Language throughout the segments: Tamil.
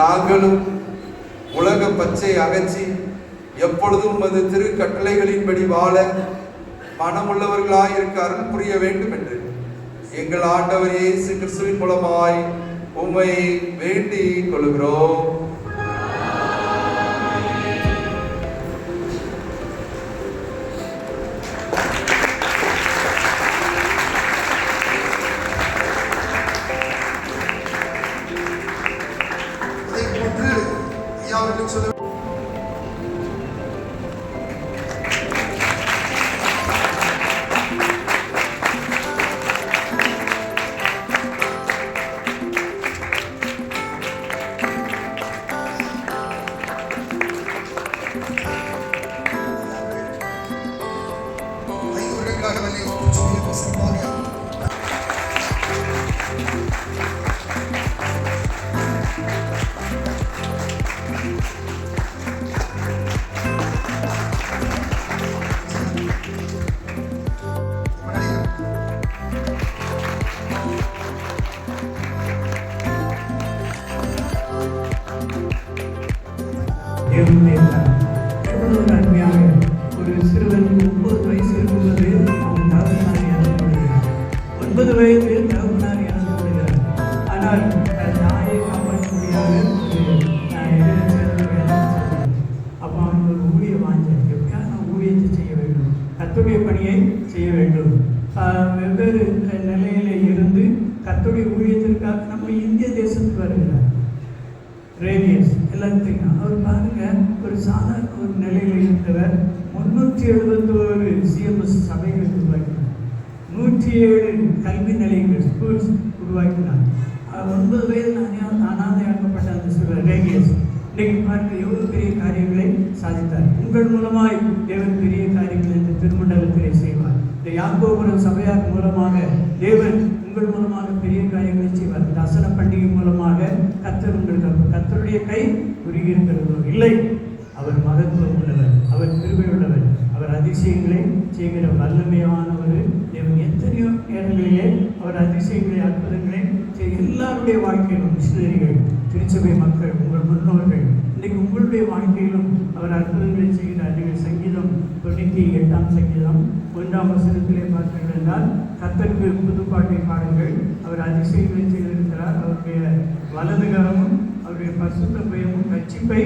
நாங்களும் உலக பச்சை அகற்றி எப்பொழுதும் உமது திரு கட்டளைகளின்படி வாழ மனமுள்ளவர்களாய் இருக்க அருள் புரிய வேண்டும் என்று எங்கள் ஆண்டவர் இயேசு கிறிஸ்துவின் மூலமாய் உம்மை வேண்டிக் கொள்கிறோம். கத்துடைய பணியை செய்ய வேண்டும். வெவ்வேறு நிலையில இருந்து கத்துடைய ஊழியத்திற்காக நம்ம இந்திய தேசத்துக்கு வருகிறார் ரேடியஸ் எல்லாத்துக்கும் அவர் பாருங்க ஒரு சாதாரண ஒரு நிலையில் இருந்தவர் முன்னூற்றி எழுபத்தோரு சிஎம்எஸ் சபைகள் உருவாக்கினார் நூற்றி ஏழு கல்வி நிலையங்கள் ஸ்கூல்ஸ் உருவாக்கினார். ஒன்பது வயதில் அநியா அனாதையாக்கப்பட்ட அந்த ரேடியஸ் இன்னைக்கு பார்க்க எவ்வளவு பெரிய காரியங்களை சாதித்தார்? உங்கள் மூலமாய் தேவன் பெரிய காரியங்களை இந்த திருமண்டலத்திலே செய்வார். இந்த யாக்கோபுரம் சபையார் மூலமாக தேவன் உங்கள் மூலமாக பெரிய காரியங்களை செய்வார். இந்த அசன பண்டிகை மூலமாக கத்தர் உங்களுக்கு கத்தருடைய கை உருகியிருக்கிறதோ இல்லை அவர் மகத்துவம் உள்ளவர் அவர் கிருபை உள்ளவர் அவர் அதிசயங்களை செய்கிற வல்லமையானவர். தேவன் எத்தனையோ நேரங்களிலே அவர் அதிசயங்களை அற்புதங்களை எல்லாருடைய வாழ்க்கையிலும் மிஷினரிகள் திருச்சபை மக்கள் உங்கள் முன்னோர்கள் இன்னைக்கு உங்களுடைய வாழ்க்கையிலும் அவர் அற்புதங்களை செய்கிறார் நீங்கள் சங்கீதம் தொண்ணூற்றி எட்டாம் சங்கீதம் ஒன்றாம் வசனத்திலே பார்த்தீர்கள் என்றால் கத்தருக்கு புதுப்பாட்டை பாடுங்கள். அவர் அதிசயங்களை செய்திருக்கிறார். அவருடைய வலது கரமும் அவருடைய பசுத்த பயமும் ரட்சிப்பை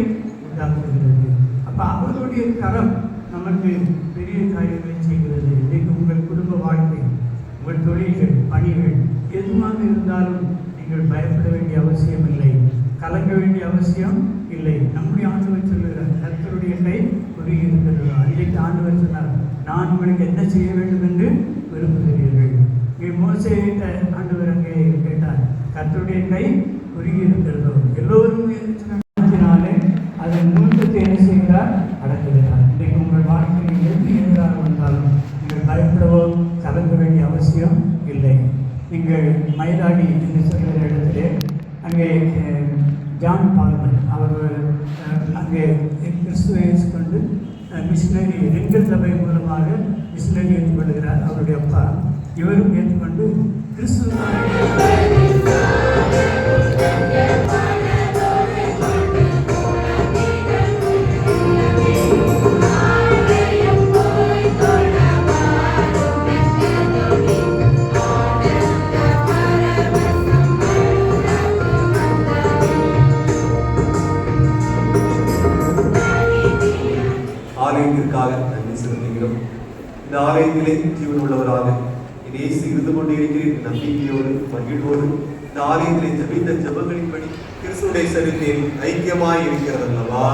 உண்டாக்குகிறது. அப்போ அவருடைய கரம் நமக்கு பெரிய காரியங்களை செய்கிறது. இன்றைக்கு உங்கள் குடும்ப வாழ்க்கை உங்கள் தொழில்கள் பணிகள் எதுவாக இருந்தாலும் நீங்கள் பயப்பட வேண்டிய அவசியமில்லை. கலங்க வேண்டிய அவசியம் இல்லை. நம்முடைய ஆண்டவர் சொல்லுகிறார் கர்த்தருடைய கை குறுகியிருக்கிறது அன்றைக்கு ஆண்டவர் சொன்னார் நான் உங்களுக்கு என்ன செய்ய வேண்டும் என்று விரும்புகிறீர்கள். இங்கே மோசையிட்ட ஆண்டவர் அங்கே கேட்டார் கர்த்தருடைய கை குறுகியிருக்கிறதோ எல்லோரும் அதை அதன் நூற்றத்தை என்ன செய்கிறார்? அடங்குகிறார் இன்றைக்கு உங்கள் வாழ்க்கையில் எது எதிராக வந்தாலும் நீங்கள் பயப்படவோ கலங்க வேண்டிய அவசியம் இல்லை. நீங்கள் மயிலாடி என்று சொல்கிற இடத்திலே அங்கே அஹ், ஜான் பால்மன் அவர் அஹ், அங்கே கிறிஸ்துவை கொண்டு மிஷினரி ரெண்டு சபை மூலமாக மிஷினரி ஏற்றுக்கொள்கிறார் அவருடைய அப்பா. இவரும் ஏற்றுக்கொண்டு கிறிஸ்துவ ஆலயத்திற்காக நன்றி செலுத்துகிறோம். இந்த ஆலயத்திலே ஜீவன் உள்ளவராக இயேசு இருந்து கொண்டு இருக்கிற நம்பிக்கையோடு மகிழ்வோடு இந்த ஆலயத்திலே ஜபித்த ஜபங்களின்படி கிறிஸ்துடைய சரித்தில் ஐக்கியமாய் இருக்கிறது அல்லவா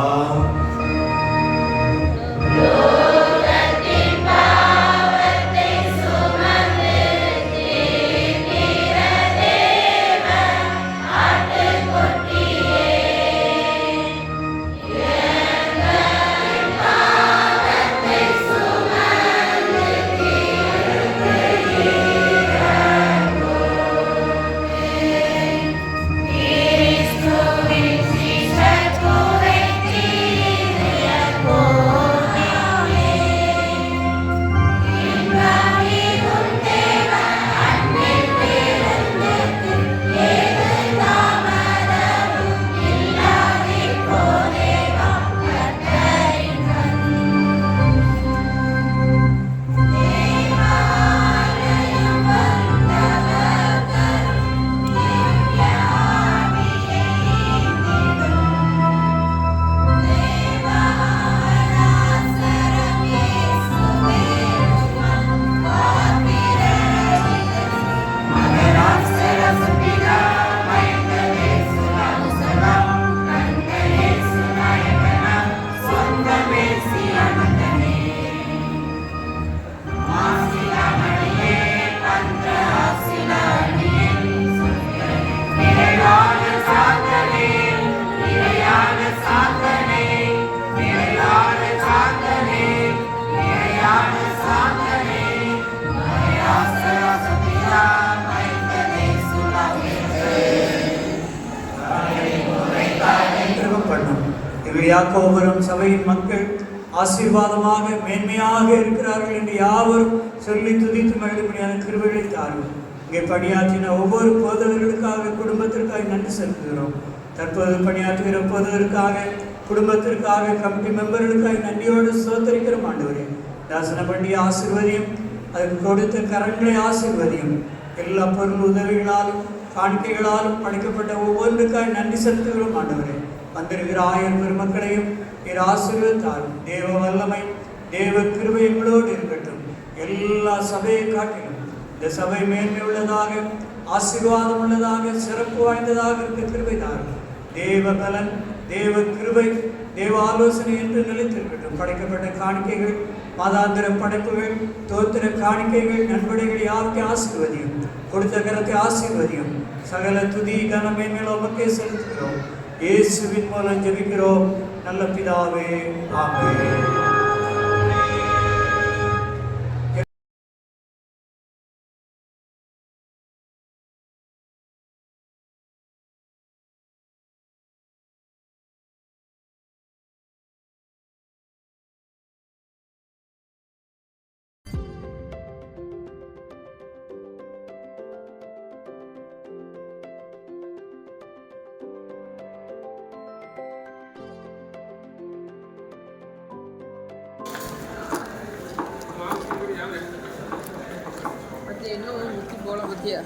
யாக்கோபுரம் சபையின் மக்கள் ஆசீர்வாதமாக மேன்மையாக இருக்கிறார்கள் என்று யாவரும் சொல்லி துதித்து மகிழும்படியான கிருபைகளை தாரும். இங்கே பணியாற்றின ஒவ்வொரு போதவர்களுக்காக குடும்பத்திற்காக நன்றி செலுத்துகிறோம். தற்போது பணியாற்றுகிற போதவருக்காக குடும்பத்திற்காக கமிட்டி மெம்பர்களுக்காக நன்றியோடு சோத்தரிக்கிறோம் ஆண்டவரே. தாசன பண்ணி ஆசிர்வதியும் அதுக்கு கொடுத்த கரங்களை ஆசிர்வதியும். எல்லா பொருள் உதவிகளாலும் காணிக்கைகளாலும் படைக்கப்பட்ட ஒவ்வொன்றுக்காக நன்றி செலுத்துகிறோம் ஆண்டவரே. வந்திருக்கிற ஆயிரம் பெருமக்களையும். என் ஆசீர்வத்தாலும் தேவ வல்லமை தேவ கிருபை எங்களோடு இருக்கட்டும். எல்லா சபையை காட்டிலும் இந்த சபை மேன்மை உள்ளதாக ஆசீர்வாதம் உள்ளதாக சிறப்பு வாய்ந்ததாக இருக்க கிருபை தாரும். தேவ பலன் தேவ கிருபை தேவ ஆலோசனை என்று நிலைத்திருக்கட்டும். படைக்கப்பட்ட காணிக்கைகள் மாதாந்திர படைப்புகள் தோத்திர காணிக்கைகள் நண்படைகள் யாருக்கு ஆசீர்வதியும்? கொடுத்த கரத்தை ஆசீர்வதியும். சகல துதி கனமே உமக்கே செலுத்துகிறோம். இயேசுவின் மூலம் ஜெபிக்கிறோம். நல்ல பிதாவே ஆமென். Yeah.